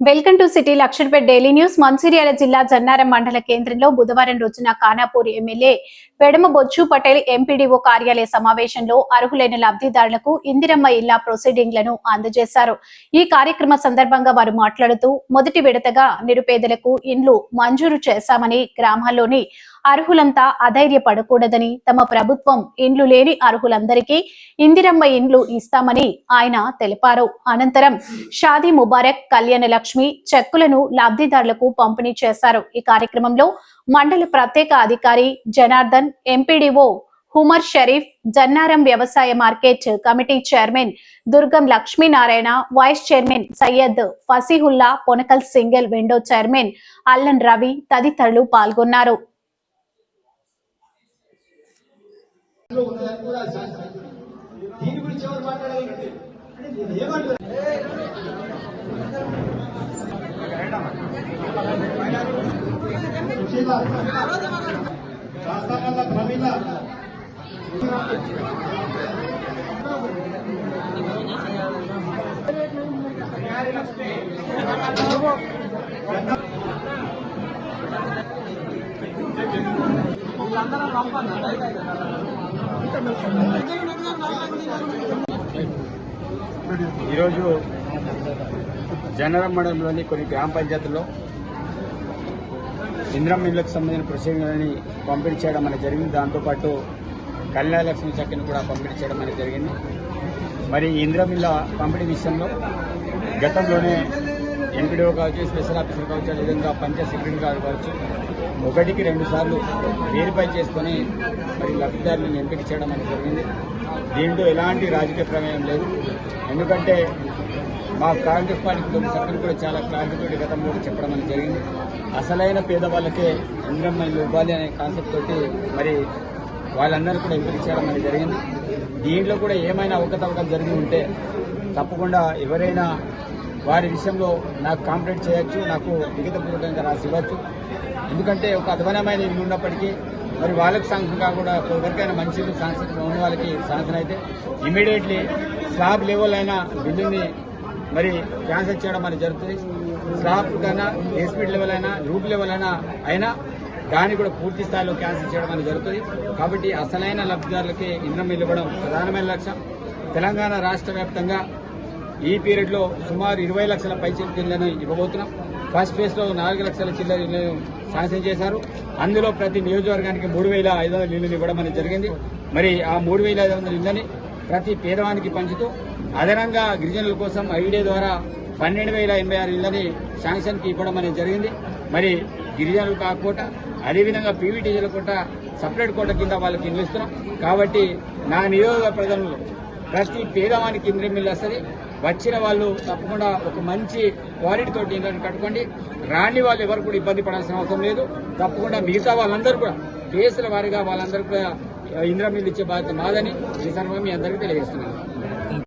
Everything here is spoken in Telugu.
Welcome to city Lakshanapet daily news. Mancherial జిల్లా జన్నారం మండల కేంద్రంలో బుధవారం రోజున ఖానాపూర్ ఎమ్మెల్యే పెడమ బొచ్చు పటేల్ ఎంపీడీఓ కార్యాలయ సమావేశంలో అర్హులైన లబ్ధిదారులకు ఇందిరమ్మ ఇల్లా ప్రొసీడింగ్లను అందజేశారు. ఈ కార్యక్రమ సందర్భంగా వారు మాట్లాడుతూ మొదటి విడతగా నిరుపేదలకు ఇండ్లు మంజూరు చేశామని గ్రామాల్లోని అర్హులంతా అధైర్యపడకూడదని తమ ప్రభుత్వం ఇండ్లు లేని అర్హులందరికీ ఇందిరమ్మ ఇండ్లు ఇస్తామని ఆయన తెలిపారు. అనంతరం షాదీ ముబారక్ కళ్యాణ లక్ష్మి చెక్కులను లబ్ధిదారులకు పంపిణీ చేశారు. ఈ కార్యక్రమంలో మండల ప్రత్యేక అధికారి జనార్దన్ ఎంపీడీఓ హుమర్ షరీఫ్ జన్నారం వ్యవసాయ market committee chairman Durgam Lakshminarayana vice chairman Syed Fasihullah Ponakal single window chairman Allan Ravi తదితరులు పాల్గొన్నారు. లో ఉన్నదని కూడా శాస్త్రం దీని గురించి ఎవరు మాట్లాడాలంటే ఏమంటారు సుశీల శాస్త్రాల ప్రమీల ఈరోజు జనరం మండలంలోని కొన్ని గ్రామ పంచాయతీల్లో ఇంద్రం ఇళ్ళకు సంబంధించిన ప్రొసీడింగ్లని పంపిణీ చేయడం అనేది జరిగింది. దాంతోపాటు కళ్యాణ లక్ష్మి చక్కని కూడా పంపిణీ చేయడం అనేది జరిగింది. మరి ఇంద్రం ఇళ్ళ పంపిణీ విషయంలో గతంలోనే ఎంపీడీఓ కావచ్చు స్పెషల్ ఆఫీసర్ కావచ్చు అదేవిధంగా పంచాయత్ సెక్రటరీ గారు కావచ్చు ఒకటికి రెండు సార్లు వెరిఫై చేసుకొని మరి లబ్ధిదారులను ఎంపిక చేయడం అనేది జరిగింది. దీంట్లో ఎలాంటి రాజకీయ ప్రమేయం లేదు. ఎందుకంటే మా కాంగ్రెస్ పార్టీ సభ్యులు కూడా చాలా క్లారిటీతో గతంలో కూడా చెప్పడం అనేది జరిగింది. అసలైన పేదవాళ్ళకే ఇంద్రమ్మ ఇల్లు ఇవ్వాలి అనే కాన్సెప్ట్ తోటి మరి వాళ్ళందరూ కూడా ఎంపిక చేయడం అనేది జరిగింది. దీంట్లో కూడా ఏమైనా అవకతవకలు జరిగి ఉంటే తప్పకుండా ఎవరైనా వారి విషయంలో నాకు కాంప్లైంట్ చేయొచ్చు నాకు లిఖితపూర్వకంగా రాసి ఇవ్వచ్చు. ఎందుకంటే ఒక అధ్వానమైన ఇల్లు ఉన్నప్పటికీ మరి వాళ్ళకి శాంక్షన్ కూడా ఎవరికైనా మంచి ఇల్లు శాంక్షన్ ఉన్న వాళ్ళకి శాంక్షన్ అయితే ఇమీడియట్లీ స్లాబ్ లెవెల్ అయిన బిల్లుని మరి క్యాన్సిల్ చేయడం అనేది జరుగుతుంది. స్లాబ్ కన్నా ఎస్పీడ్ లెవెల్ అయినా రూట్ లెవెల్ అయినా అయినా దాన్ని కూడా పూర్తి స్థాయిలో క్యాన్సిల్ చేయడం అనేది జరుగుతుంది. కాబట్టి అసలైన లబ్ధిదారులకి ఇంధనం ఇవ్వడం ప్రధానమైన లక్ష్యం. తెలంగాణ రాష్ట్ర వ్యాప్తంగా ఈ పీరియడ్లో సుమారు ఇరవై లక్షల పైచీల ఇళ్ళను ఇవ్వబోతున్నాం. ఫస్ట్ ఫేజ్లో నాలుగు లక్షల చిల్లర ఇళ్ళను శాంక్షన్ చేశారు. అందులో ప్రతి నియోజకవర్గానికి మూడు వేల ఐదు వందల ఇళ్ళను ఇవ్వడం అనేది జరిగింది. మరి ఆ మూడు వేల ఐదు వందల ఇళ్ళని ప్రతి పేదవానికి పంచుతూ అదనంగా గిరిజనుల కోసం ఐడియా ద్వారా పన్నెండు వేల ఎనభై ఆరు ఇళ్ళని శాంక్షన్కి ఇవ్వడం అనేది జరిగింది. మరి గిరిజనులు కాకుండా అదేవిధంగా పీవీటీజీల కోట సపరేట్ కోట కింద వాళ్ళకి ఇల్లు ఇస్తున్నాం. కాబట్టి నా నియోజక ప్రజలు ప్రతి పేదవానికి ఇంద్రమిల్లు వస్తుంది. వచ్చిన వాళ్ళు తప్పకుండా ఒక మంచి క్వాలిటీ తోటి ఇళ్ళని కట్టుకోండి. రాని వాళ్ళు ఎవరు కూడా ఇబ్బంది పడాల్సిన అవసరం లేదు. తప్పకుండా మిగతా వాళ్ళందరూ కూడా కేసుల వారిగా వాళ్ళందరూ కూడా ఇంద్రం మీద ఇచ్చే బాధ్యత మాదని ఈ సందర్భంగా మీ అందరికీ తెలియజేస్తున్నాను.